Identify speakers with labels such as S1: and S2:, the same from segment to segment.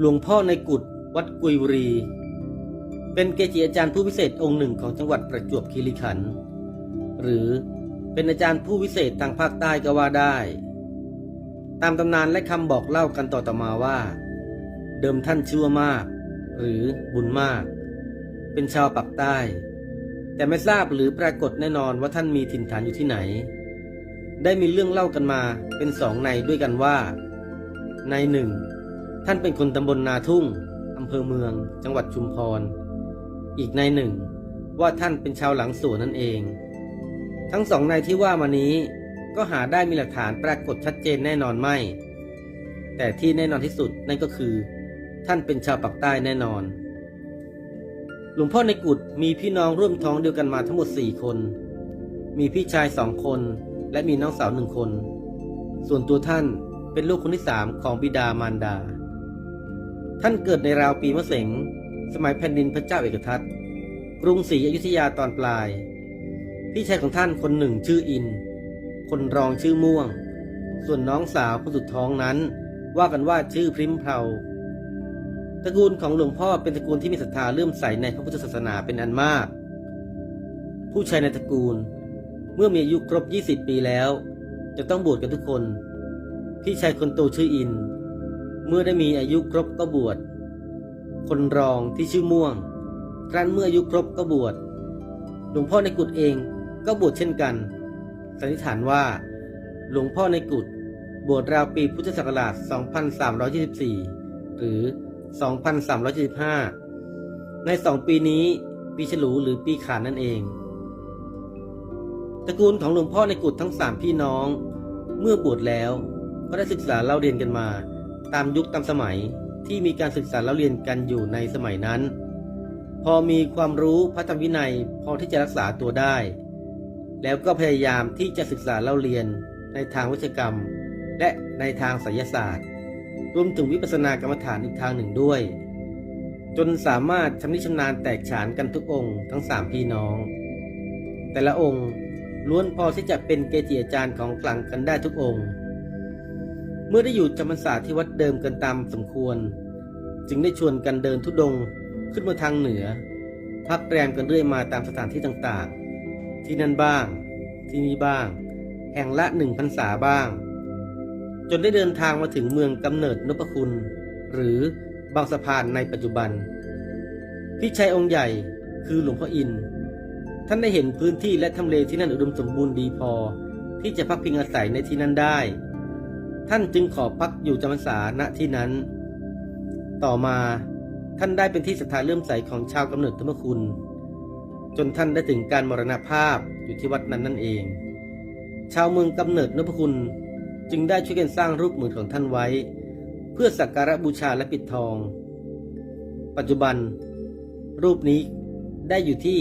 S1: หลวงพ่อในกุฏวัดกุยบุรี เป็นเกจิอาจารย์ผู้พิเศษองค์หนึ่งของจังหวัดประจวบคีรีขันธ์หรือเป็นอาจารย์ผู้วิเศษทางภาคใต้ก็ว่าได้ ตามตำนานและคำบอกเล่ากันต่อๆมาว่า เดิมท่านชื่อว่ามาก หรือบุญมาก เป็นชาวปักใต้ แต่ไม่ทราบหรือปรากฏแน่นอนว่าท่านมีถิ่นฐานอยู่ที่ไหน ได้มีเรื่องเล่ากันมาเป็นสองในด้วยกันว่า ในหนึ่ง ท่านเป็นคนตำบลนาทุ่งอำเภอเมือง จังหวัดชุมพร อีกในหนึ่งว่าท่านเป็นชาวหลังสวนนั่นเอง ทั้งสองในที่ว่ามานี้ก็หาได้มีหลักฐานปรากฏชัดเจนแน่นอนไม่ แต่ที่แน่นอนที่สุดนั่นก็คือ ท่านเป็นชาวปักใต้แน่นอน หลวงพ่อในกุฏมีพี่น้องร่วมท้องเดียวกันมาทั้งหมดสี่คน มีพี่ชายสองคน และมีน้องสาวหนึ่งคน ส่วนตัวท่านเป็นลูกคนที่สามของบิดามารดา ท่านเกิดในราวปีมะเสง สมัยแผ่นดินพระเจ้าเอกทัตกรุงศรีอยุธยาตอนปลาย พี่ชายของท่านคนหนึ่งชื่ออิน คนรองชื่อม่วง ส่วนน้องสาวคนสุดท้องนั้น ว่ากันว่าชื่อพริมเพาตระกูลของหลวงพ่อเป็นตระกูลที่มีศรัทธาเลื่อมใสในพระพุทธศาสนาเป็นอันมาก ผู้ชายในตระกูล เมื่อมีอายุครบ 20 ปีแล้ว จะต้องบวชกันทุกคน พี่ชายคนโตชื่ออิน เมื่อได้มีอายุครบก็บวช คนรองที่ชื่อม่วงครั้นเมื่ออายุครบก็บวช หลวงพ่อในกุฏเองก็บวชเช่นกัน สันนิษฐานว่า หลวงพ่อในกุฏบวชราวปีพุทธศักราช 2324 หรือ 2375 ในสองปีนี้ปีฉลูหรือปีขานนั่นเอง ตระกูลของหลวงพ่อในกุฏทั้งสามพี่น้อง เมื่อบวชแล้วก็ได้ศึกษาเล่าเรียนกันมา ตามยุคตามสมัยที่มีการศึกษาเล่าเรียนกันอยู่ในสมัยนั้น พอมีความรู้พระธรรมวินัยพอที่จะรักษาตัวได้ แล้วก็พยายามที่จะศึกษาเล่าเรียนในทางวิชกรรม และในทางไสยศาสตร์ รวมถึงวิปัสสนากรรมฐานอีกทางหนึ่งด้วย จนสามารถชำนิชำนาญแตกฉานกันทุกองค์ทั้งสามพี่น้อง แต่ละองค์ล้วนพอที่จะเป็นเกจิอาจารย์ของกลางกันได้ทุกองค์ มื่อได้อยู่จำพรรษาที่วัดเดิมกันตามสมควร จึงได้ชวนกันเดินทุดงขึ้นมาทางเหนือ พักแรมกันเรื่อยมาตามสถานที่ต่างๆ ที่นั่นบ้าง ที่นี่บ้าง แห่งละหนึ่งพรรษาบ้าง จนได้เดินทางมาถึงเมืองกำเนิดนพคุณ หรือบางสะพานในปัจจุบัน พี่ชายองค์ใหญ่คือหลวงพ่ออิน ท่านได้เห็นพื้นที่และทำเลที่นั่นอุดมสมบูรณ์ดีพอ ที่จะพักพิงอาศัยในที่นั้นได้ ท่านจึงขอพักอยู่จำพรรษาณที่นั้น ต่อมาท่านได้เป็นที่ศรัทธาเลื่อมใสของชาวกำเนิดธรรมคุณ จนท่านได้ถึงการมรณภาพอยู่ที่วัดนั้นนั่นเอง ชาวเมืองกำเนิดนพคุณจึงได้ช่วยกันสร้างรูปเหมือนของท่านไว้ เพื่อสักการะบูชาและปิดทอง ปัจจุบัน รูปนี้ได้อยู่ที่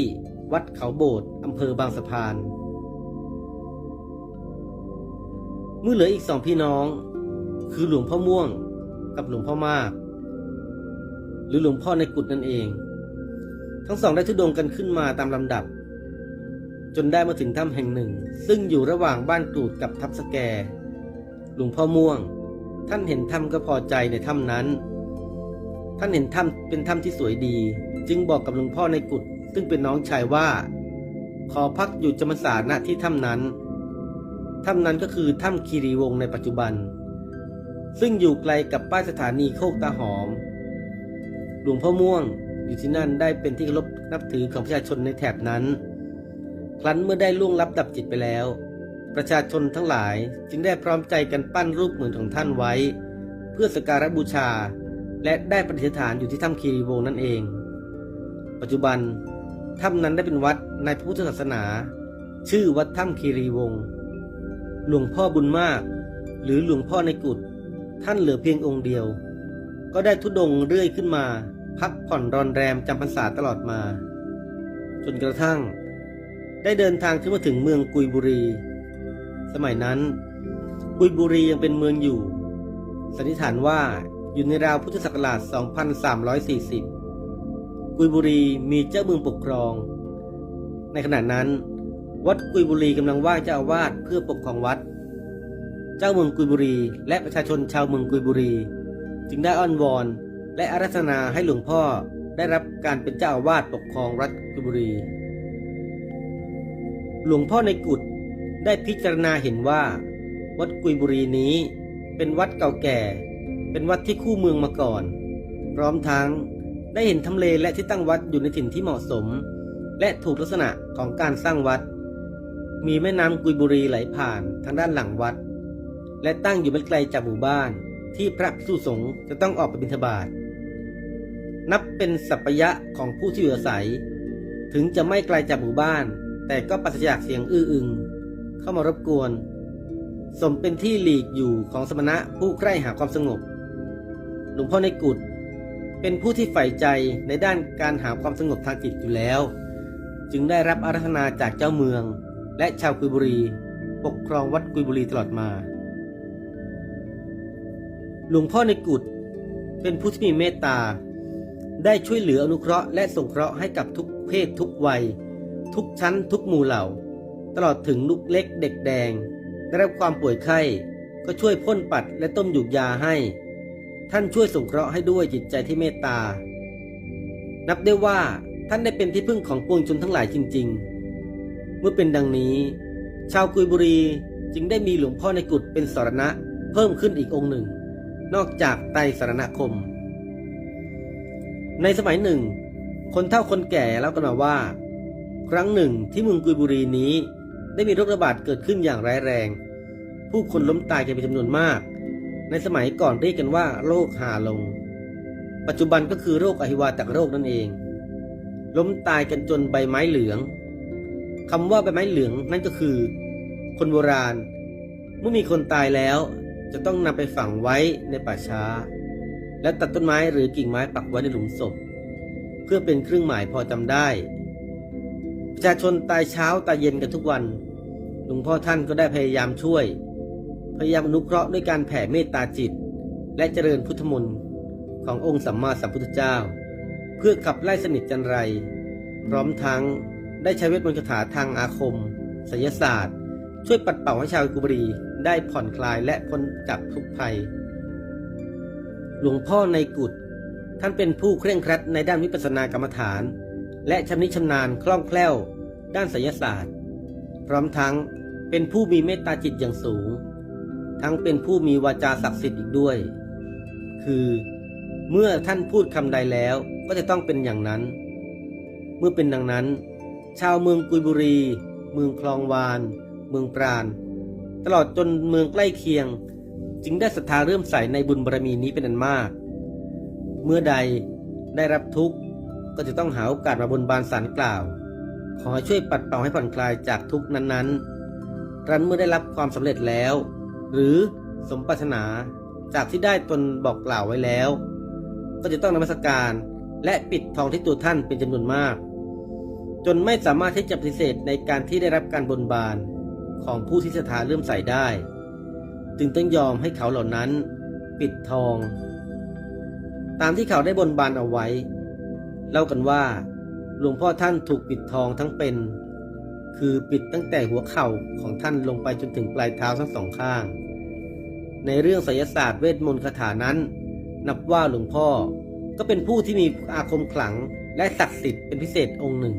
S1: วัดเขาโบสถ์อำเภอบางสะพาน เมื่อเหลืออีกสองพี่น้อง คือหลวงพ่อม่วงกับหลวงพ่อมาก หรือหลวงพ่อในกุฏนั่นเอง ทั้งสองได้ทุดงกันขึ้นมาตามลำดับ จนได้มาถึงถ้ำแห่งหนึ่ง ซึ่งอยู่ระหว่างบ้านกรูดกับทับสแก หลวงพ่อม่วง ท่านเห็นถ้ำก็พอใจในถ้ำนั้น ท่านเห็นถ้ำเป็นถ้ำที่สวยดี จึงบอกกับหลวงพ่อในกุฏซึ่งเป็นน้องชายว่า ขอพักอยู่จำพรรษาณที่ถ้ำนั้น ถ้ำนั้นก็คือถ้ำคีรีวงศ์ในปัจจุบัน ซึ่งอยู่ไกลกับป้ายสถานีโคกตาหอม หลวงพ่อม่วงอยู่ที่นั่นได้เป็นที่เคารพนับถือของประชาชนในแถบนั้น ครั้นเมื่อได้ล่วงลับดับจิตไปแล้ว ประชาชนทั้งหลายจึงได้พร้อมใจกันปั้นรูปเหมือนของท่านไว้ เพื่อสการะบูชา และได้ประดิษฐานอยู่ที่ถ้ำคีรีวงศ์นั่นเอง ปัจจุบันถ้ำนั้นได้เป็นวัดในพระพุทธศาสนา ชื่อวัดถ้ำคีรีวงศ์ หลวงพ่อบุญมาก หรือหลวงพ่อในกุฏท่านเหลือเพียงองค์เดียว ก็ได้ทุดงเรื่อยขึ้นมา พักผ่อนรอนแรมจำพรรษาตลอดมา จนกระทั่ง ได้เดินทางขึ้นมาถึงเมืองกุยบุรี สมัยนั้น กุยบุรียังเป็นเมืองอยู่ สันนิษฐานว่าอยู่ในราวพุทธศักราช 2340 กุยบุรีมีเจ้าเมืองปกครอง ในขณะนั้น วัดกุยบุรีกำลังว่างเจ้าอาวาสเพื่อปกครองวัด เจ้าเมืองกุยบุรี และประชาชนชาวเมืองกุยบุรี จึงได้อ้อนวอนและอารัธนาให้หลวงพ่อได้รับการเป็นเจ้าอาวาสปกครองรัฐกุยบุรี หลวงพ่อในกุฏได้พิจารณาเห็นว่า วัดกุยบุรีนี้เป็นวัดเก่าแก่ เป็นวัดที่คู่เมืองมาก่อน พร้อมทั้งได้เห็นทำเลและที่ตั้งวัดอยู่ในถิ่นที่เหมาะสม และถูกลักษณะของการสร้างวัด มีแม่น้ำกุยบุรีไหลผ่านทางด้านหลังวัด และตั้งอยู่ไม่ไกลจากหมู่บ้าน ที่พระภิกษุสงฆ์จะต้องออกไปบิณฑบาตนับเป็นสัปยะของผู้ที่อยู่อาศัย ถึงจะไม่ไกลจากหมู่บ้าน แต่ก็ปราศจากเสียงอื้ออึง เข้ามารบกวน สมเป็นที่หลีกอยู่ของสมณะผู้ใคร่หาความสงบ หลวงพ่อในกุฏเป็นผู้ที่ใฝ่ใจในด้านการหาความสงบทางจิตอยู่แล้ว จึงได้รับอาราธนาจากเจ้าเมือง และชาวกุยบุรี ปกครองวัดกุยบุรีตลอดมา หลวงพ่อในกุฏเป็นผู้ที่มีเมตตา ได้ช่วยเหลืออนุเคราะห์และสงเคราะห์ให้กับทุกเพศทุกวัย ทุกชั้นทุกหมู่เหล่า ตลอดถึงลูกเล็กเด็กแดง ได้รับความป่วยไข้ ก็ช่วยพ่นปัดและต้มหยูกยาให้ ท่านช่วยสงเคราะห์ให้ด้วยจิตใจที่เมตตา นับได้ว่าท่านได้เป็นที่พึ่งของปวงชนทั้งหลายจริง ๆ มื่อเป็นดังนี้ ชาวกุยบุรีจึงได้มีหลวงพ่อในกุฏเป็นสรณะเพิ่มขึ้นอีกองค์หนึ่ง นอกจากไตรสรณคม ในสมัยหนึ่ง คนเฒ่าคนแก่เล่ากันมาว่า ครั้งหนึ่งที่เมืองกุยบุรีนี้ ได้มีโรคระบาดเกิดขึ้นอย่างร้ายแรง ผู้คนล้มตายกันเป็นจำนวนมาก ในสมัยก่อนเรียกกันว่าโรคหาลง ปัจจุบันก็คือโรคอหิวาตกโรคนั่นเอง ล้มตายกันจนใบไม้เหลือง คำว่าใบไม้เหลืองนั่นก็คือ คนโบราณ เมื่อมีคนตายแล้ว จะต้องนำไปฝังไว้ในป่าช้า แล้วตัดต้นไม้หรือกิ่งไม้ปักไว้ในหลุมศพ เพื่อเป็นเครื่องหมายพอจำได้ ประชาชนตายเช้าตายเย็นกันทุกวันหลวงพ่อท่านก็ได้พยายามช่วย พยายามอนุเคราะห์ด้วยการแผ่เมตตาจิต และเจริญพุทธมนต์ขององค์สัมมาสัมพุทธเจ้า เพื่อขับไล่สนิทจันไร พร้อมทั้ง ได้ใช้เวทมนต์คาถาทางอาคมศิลศาสตร์ ช่วยปัดเป่าให้ชาวกุบรีได้ผ่อนคลายและพ้นจากทุกภัย หลวงพ่อในกุฏท่านเป็นผู้เคร่งครัดในด้านวิปัสสนากรรมฐาน และชำนิชำนาญคล่องแคล่ว ด้านศิลศาสตร์ พร้อมทั้งเป็นผู้มีเมตตาจิตอย่างสูง ทั้งเป็นผู้มีวาจาศักดิ์สิทธิ์อีกด้วย คือเมื่อท่านพูดคำใดแล้วก็จะต้องเป็นอย่างนั้น เมื่อเป็นดังนั้น ชาวเมืองกุยบุรี เมืองคลองวาน เมืองปราณ ตลอดจนเมืองใกล้เคียง จึงได้ศรัทธาเริ่มใส่ในบุญบารมีนี้เป็นอันมาก เมื่อใดได้รับทุกข์ก็จะต้องหาโอกาสมาบนบานสารกล่าว ขอให้ช่วยปัดเป่าให้ผ่อนคลายจากทุกข์นั้นๆ รันเมื่อได้รับความสำเร็จแล้ว หรือสมปรารถนาจากที่ได้ตนบอกกล่าวไว้แล้ว ก็จะต้องนมัสการและปิดทองที่ตัวท่านเป็นจำนวนมาก จนไม่สามารถที่จะปฏิเสธในการที่ได้รับการบนบานของผู้ที่ศรัทธาเริ่อมใส่ได้ จึงต้องยอมให้เขาเหล่านั้นปิดทอง ตามที่เขาได้บนบานเอาไว้ เล่ากันว่าหลวงพ่อท่านถูกปิดทองทั้งเป็น คือปิดตั้งแต่หัวเข่าของท่านลงไปจนถึงปลายเท้าทั้งสองข้าง ในเรื่องไสยศาสตร์เวทมนต์คาถานั้น นับว่าหลวงพ่อก็เป็นผู้ที่มีอาคมขลังและศักดิ์สิทธิ์เป็นพิเศษองค์หนึ่ง